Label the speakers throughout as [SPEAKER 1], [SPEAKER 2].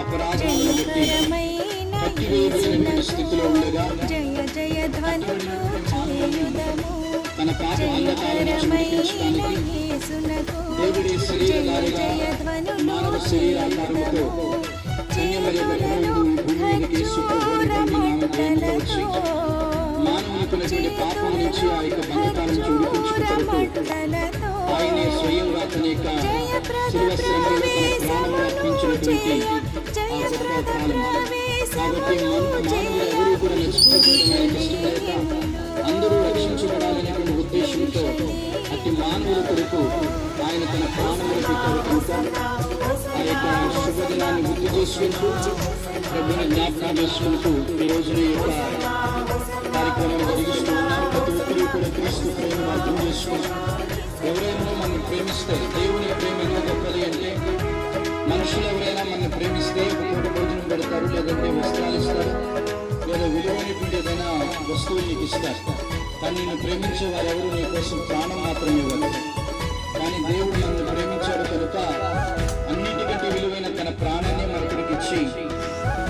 [SPEAKER 1] అపరాధములను బట్టి స్థితిలో ఉండగా
[SPEAKER 2] జయ జయ ధ్వనులు
[SPEAKER 1] తన పాప దేవుడి
[SPEAKER 2] జయ జయ
[SPEAKER 1] మానవ శరీరాకారముతో కన్యమరియబడిన భూమి మీదకి నామ వచ్చి మానవునికున్నటువంటి పాపం నుంచి ఆ యొక్క బంధకాలను చూపించుకుంటూ ఆయనే స్వయంగా తన యొక్క శిలువ తన ప్రాణములు అర్పించినటువంటి ఆ గొప్ప కాలం కాబట్టి మానవులు ఎవరూ కూడా అందరూ రక్షించబడాలనేటువంటి ఉద్దేశంతో అతి మానవుల కొరకు ఆయన తన ప్రాణములు పెట్టారు కనుక ఆ యొక్క శుభదినాన్ని గుర్తు చేసుకుంటూ ప్రభుని జ్ఞాపకం చేసుకుంటూ ఈ రోజున యొక్క కార్యక్రమాన్ని జరిగిస్తూ ఉన్నారు ప్రతి ఒక్కరూ కూడా క్రీస్తు ప్రేమను అర్థం చేసుకుంటూ ఎవరైనా మనం ప్రేమిస్తే దేవుని ప్రేమ ఎంత గొప్పది అంటే మనుషులు ఎవరైనా మనం ప్రేమిస్తే ఒక భోజనం పెడతారు లేదంటే వస్త్రాలు ఇస్తారు లేదా విలువైనటువంటి ఏదైనా వస్తువులు నీకు ఇస్తారు కానీ నిన్ను ప్రేమించే వారెవరు నీ కోసం ప్రాణం మాత్రమే ఇవ్వరు కానీ దేవుడు నన్ను ప్రేమించాడు కనుక అన్నిటికంటే విలువైన తన ప్రాణాన్ని మరొకరికి ఇచ్చి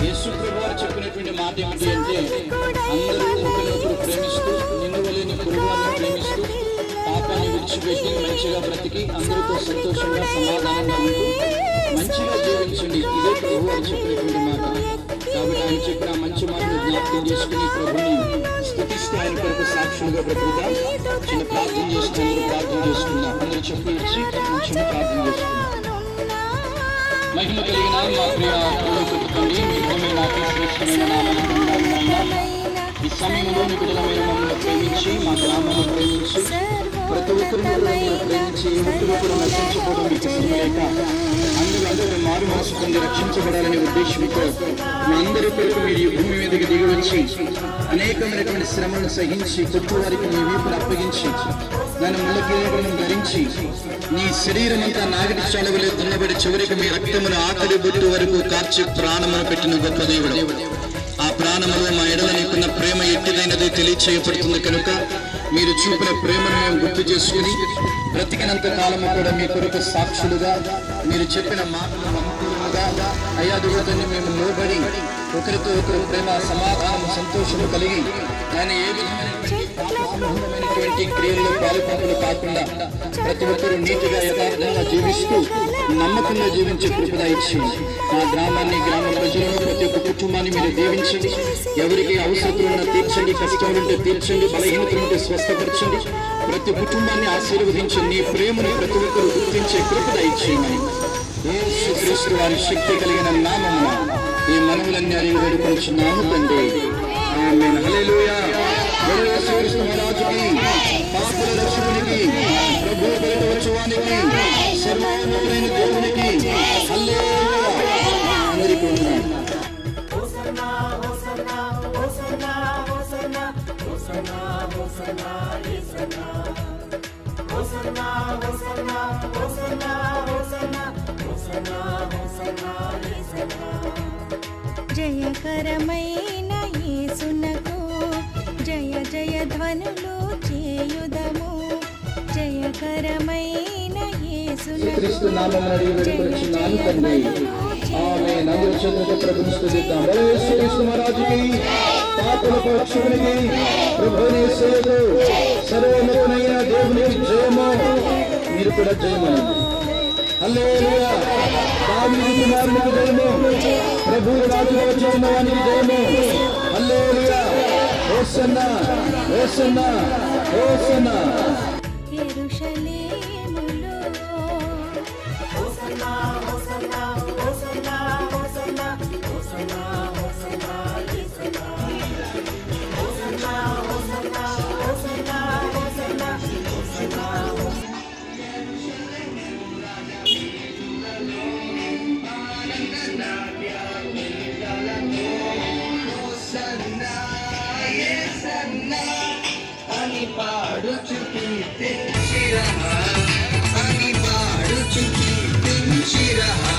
[SPEAKER 1] యేసు వారు చెప్పినటువంటి మాట ఏమిటి విడిచిపెట్టి మంచిగా బ్రతికి అందరితో సంతోషంగా సమాధానంగా ఉంటూ మంచిగా జీవించండి. ఇదే ప్రభు వారు చెప్పినటువంటి మాట. కాబట్టి ఆయన చెప్పిన మంచి మాటను జ్ఞాపకం చేసుకుని ప్రభుని స్థుతిస్తూ ఆయన కొరకు సాక్షులుగా బ్రతుకుతాం. చిన్న ప్రార్థన చేస్తూ అందరూ ప్రార్థన చేసుకుందాం అందరూ చెప్పి ఇచ్చి చిన్న ప్రార్థన చేసుకుందాం మహిమ కలిగిన మా ప్రియ ప్రభుత్వ తండ్రి మీ ప్రేమ నాకు శ్రేష్టమైన నామమున ఈ సమయంలో నీ బిడ్డలమైన మమ్మల్ని ప్రేమించి మా గ్రామాన్ని ప్రేమించి ప్రతి ఒక్కరిని ప్రేమించి లేక అందరూ అందరూ మారు మనసు పొంది రక్షించబడాలనే ఉద్దేశంతో మీ అందరి కొరకు మీరు ఈ భూమి మీదకి దిగి వచ్చి అనేకమైనటువంటి శ్రమలను సహించి కొట్టు వారికి మీ వీపులు అప్పగించి దాని ముళ్ళకీలను ధరించి నీ శరీరం అంతా నాగటి చాలవలే దున్నబడి చివరికి మీ రక్తమును ఆకలి బొట్టు వరకు కార్చి ప్రాణమును పెట్టిన గొప్ప దేవుడు. ఆ ప్రాణములో మా ఎడల నీకున్న ప్రేమ ఎట్టిదైనది తెలియచేయబడుతుంది కనుక మీరు చూపిన ప్రేమను మేము గుర్తు చేసుకుని బ్రతికినంత కాలము కూడా మీ కొరకు సాక్షులుగా మీరు చెప్పిన మాటలు అనుకూలముగా అయ్యాదుగుతుంది మేము లోబడి ఒకరితో ఒకరు ప్రేమ సమాధానం సంతోషము కలిగి ఆయన ఏ విధమైనటువంటి క్రియల్లో పాలుపంపులు కాకుండా ప్రతి ఒక్కరూ నీతిగా యథార్థంగా జీవిస్తూ నమ్మకంగా జీవించే కృపద ఇచ్చి మా గ్రామాన్ని గ్రామ ప్రజలను ప్రతి ఒక్క కుటుంబాన్ని మీరు దీవించండి. ఎవరికి అవసరం తీర్చండి కష్టం ఉంటే తీర్చండి బలహీనతలు ఉంటే స్వస్థపరచండి. ప్రతి కుటుంబాన్ని ఆశీర్వదించండి నీ ప్రేమను ప్రతి ఒక్కరు గుర్తించే కృపద ఇచ్చేయమని యేసుక్రీస్తు వారి శక్తి కలిగిన నామమున ఈ మనవులన్నీ అడిగి వేడుకొంచున్నాము తండ్రి. ఆమేన్. హల్లెలూయా. యేసుక్రీస్తు మహారాజుకి పాపుల రక్షకునికి ప్రభు బయట వచ్చువానికి సర్వోన్నతుడైన దేవునికి అందరికీ
[SPEAKER 2] జయకరమైన యేసునకు జయ జయ ధ్వనులు చేయుదము. జయకరమ
[SPEAKER 1] క్రీస్తు నామమున అడిగి వేడుకొనుచున్నాను తండ్రి. ఆమె నందుల చేతులతో ప్రభుని స్తుతిద్దాం బల యేసుక్రీస్తు మహారాజుకి పాపుల పక్షునికి ప్రభుని సేవకు సర్వమునైన దేవుని జయము. మీరు కూడా జయమని. హల్లెలూయా. దావీదు కుమారునికి జయము. ప్రభు రాజుగా వచ్చి వానికి జయము. హల్లెలూయా. హోసన్నా. పాడుచుకి తెంచిరా
[SPEAKER 2] అని పాడుచుకి తెంచిరా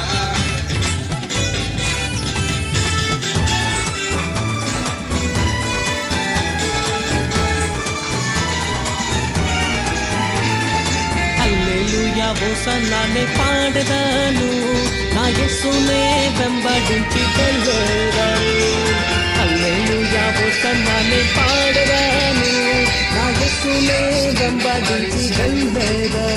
[SPEAKER 3] హోసన్నానే పాడదాను. నా యస్సునే వెంబడించి వెళ్ళేదాను హల్లెలూయా హోసన్నానే పాడదాను. నా యస్సునే వెంబడించి వెళ్ళేదాను